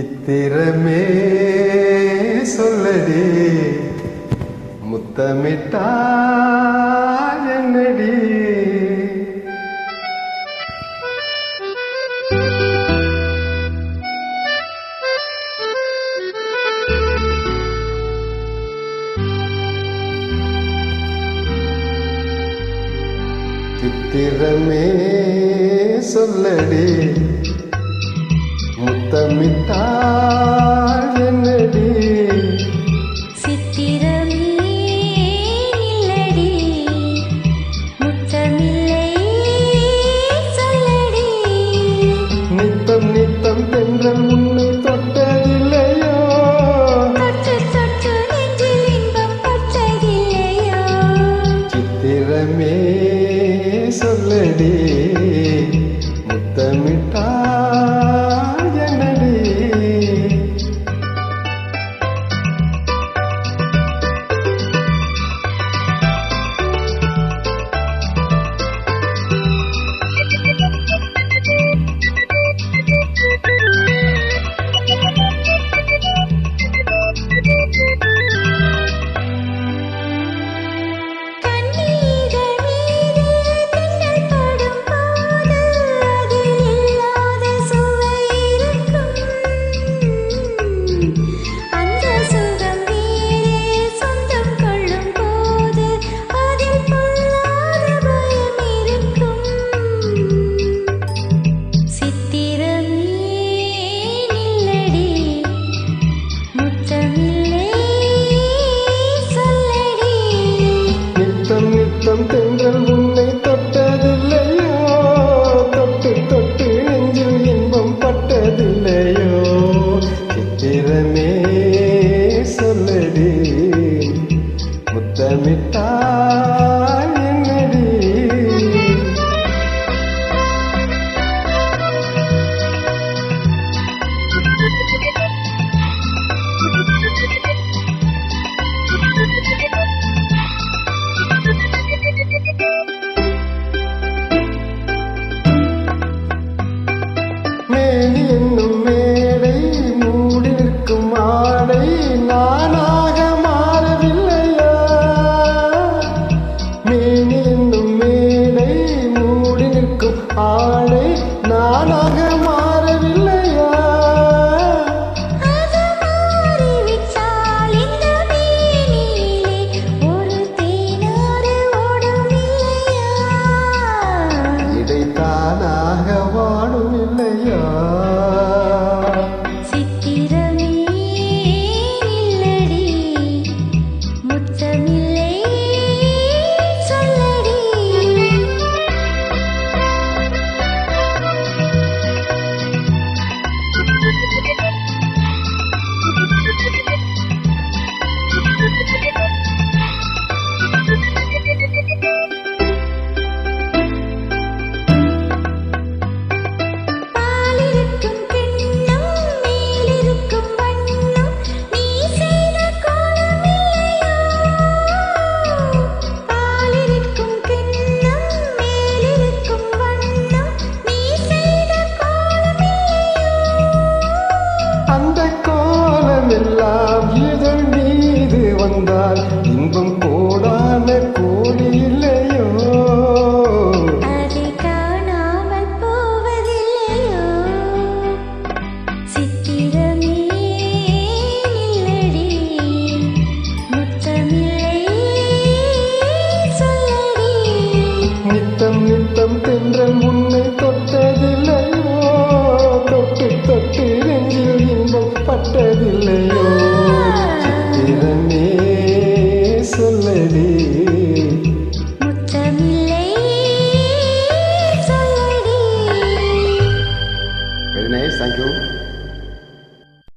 இத்திரமே சொல்லடி முத்தமிட்டா என்னடி? சித்திரமே சொல்லடி முத்தமிட்டா முத்தமிட்டா ஆள்